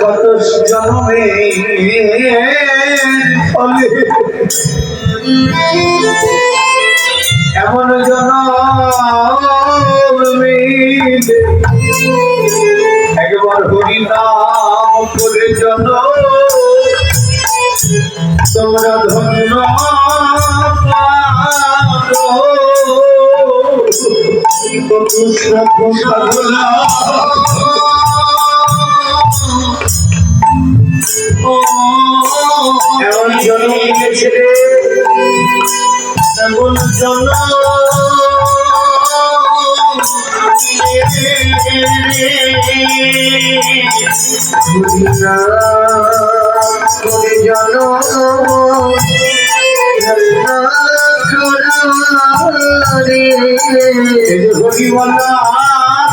কত জন্মে এমন জন্মে একবার হরি নাম করে জন তোমরা ধন্য। এমন জন্ম নিয়েছে রে এমন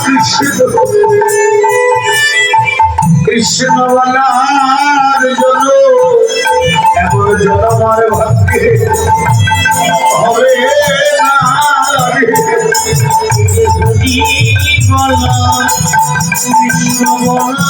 কৃষ্ণ কৃষ্ণ বলার জন্য কৃষ্ণ বলা,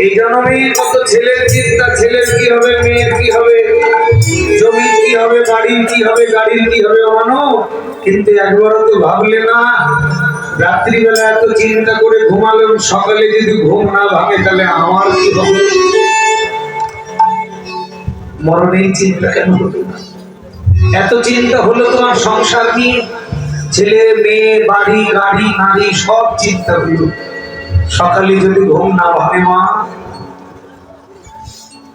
এই জন্মে কত ছেলের চিন্তা ছেলের কি হবে, মেয়ের কি হবে, জমির কি হবে, বাড়ির কি হবে, গাড়ির কি হবে মানো কিন্তু একবারও তো ভাবলে না রাত্রিবেলা এত চিন্তা করে ঘুমালাম, সকালে যদি ঘুম না ভাঙে তাহলে আমার কি হবে? মরণের চিন্তা কেন হতো না এত চিন্তা হলো তোমার সংসার নিয়ে ছেলে, মেয়ে, বাড়ি, গাড়ি, নারী, সব চিন্তা হলো। সকালে যদি ঘুম না ভাঙে মা,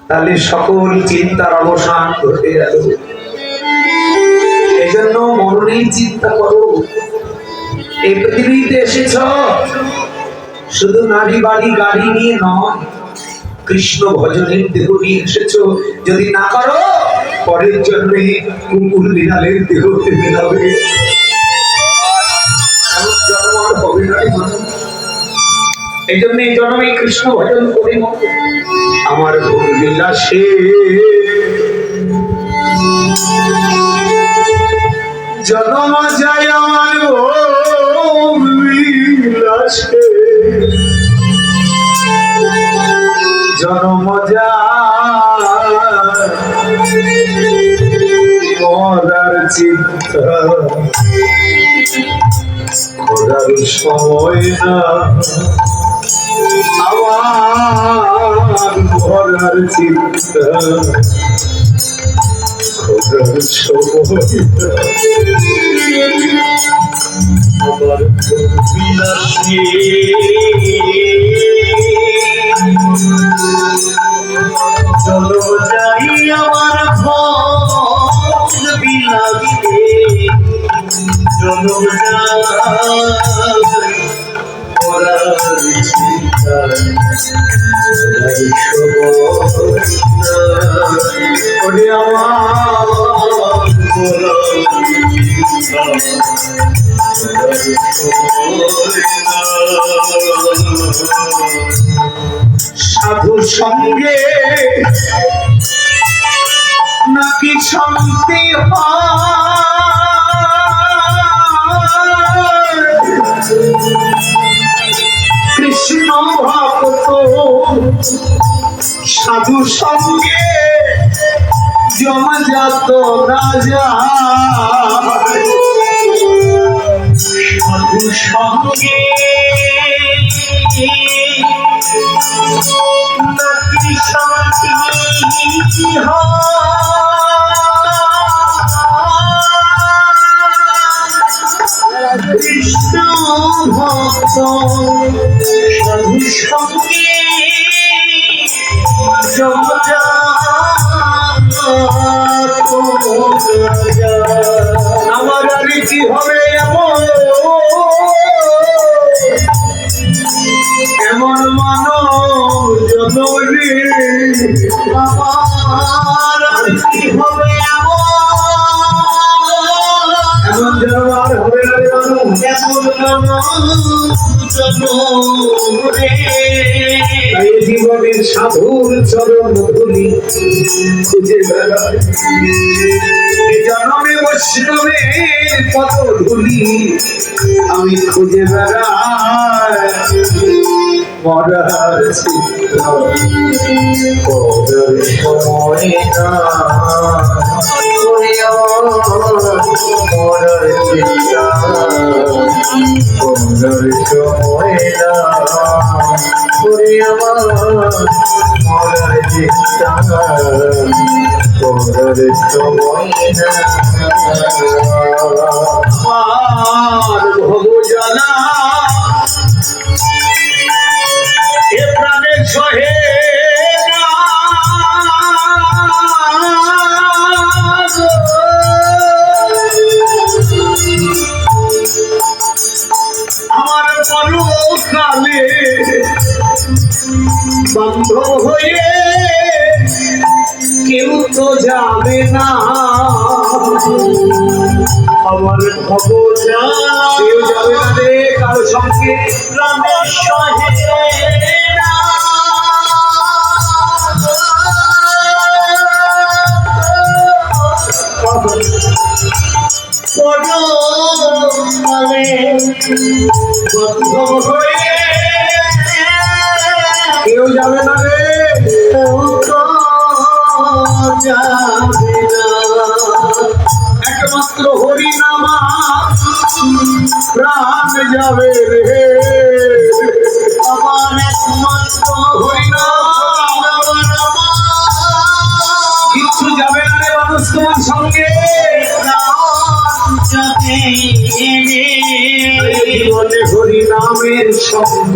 তাহলে সকল চিন্তার অবসান ঘটে গেল। এজন্য মরণের চিন্তা করো। এই পৃথিবীতে এসেছ? শুধু নারী বাড়ি, গাড়ি নিয়ে নয়, কৃষ্ণ ভজনের দেহ নিয়ে এসেছ। যদি না করো পরের জন্মে কুকুর বিড়ালের দেহ মানুষ। এই জন্য এই জন্মে কৃষ্ণ ভজন করি আমার ভোগ বিলাসে জন্ম যায় আমার ভোগ জন্ম মরার চিন্তা। করার সময় না। আমার সময় আমার বিলাসী ওরে সঙ্গে নাকি শান্তি কৃষ্ণ ভক্ত সাধু সঙ্গে জম যত রাজা সাধু সঙ্গে কৃষ্ণ ভক্ত সঙ্গে আমার রীতি হবে এমন। এমন মানব আমার আর হবে এমন। যেন আর হবে রে মানুষ। তাই জীবনের সাধুর চরণ ধুলি খুঁজে বেড়ায়। জনমে বৈষ্ণবের কত ধুলি আমি খুঁজে বেড়াই। মরার চিত্র না। মরার চিন্তা করার সময় না করে আমার চিন্তা করার সময় না আমার এ প্রাণে সহে বন্ধ হয়ে কেউ তো যাবে না। আমার ভগজান কেউ যাবে না রে কারও সঙ্গে বন্ধ হয়ে কেউ যাবে না রে। একমাত্র হরি নামা প্রাণ যাবে রে। আমার একমাত্র হরি কিচ্ছু যাবে না রে মানুষ তোমার সঙ্গে। জীবনে হরি নামের সঙ্গ।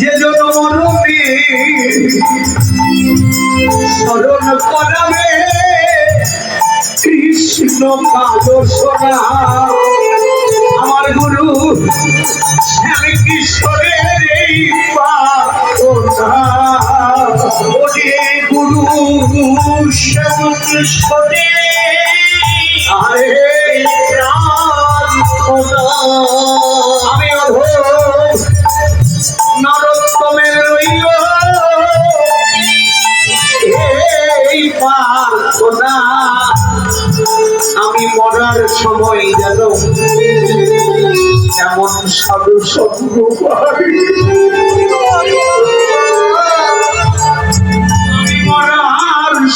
যে জন মরমে স্মরণ করাবে, কৃষ্ণ কালো সোনা। আমার গুরু, শ্যামী কিশোরের এই গুরু, শ্যাম কিশোরে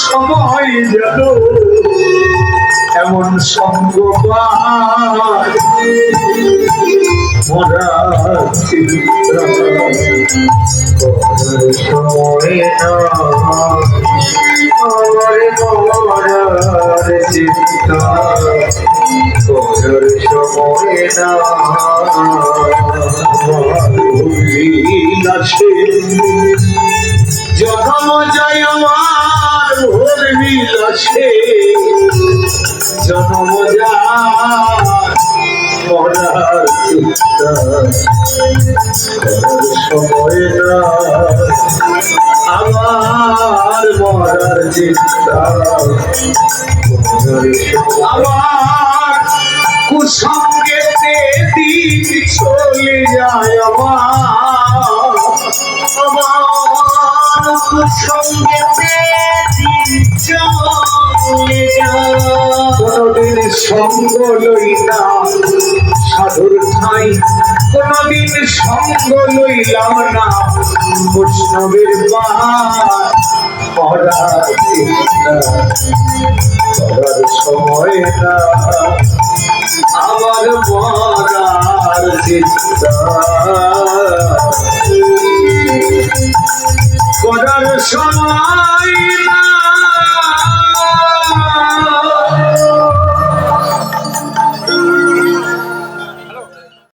সময় যেন। এমন সঙ্গ সময় না বিলাসে জন্ম সময় না আমার মরার চিন্তা আমার কুসঙ্গে দিন চলে যায় আমার। আমার কোনদিন সঙ্গ লই না সাধুর ঠাই। কোনদিন সঙ্গ লইলাম না, বৈষ্ণবের পড়ার সময় না। আমার মরার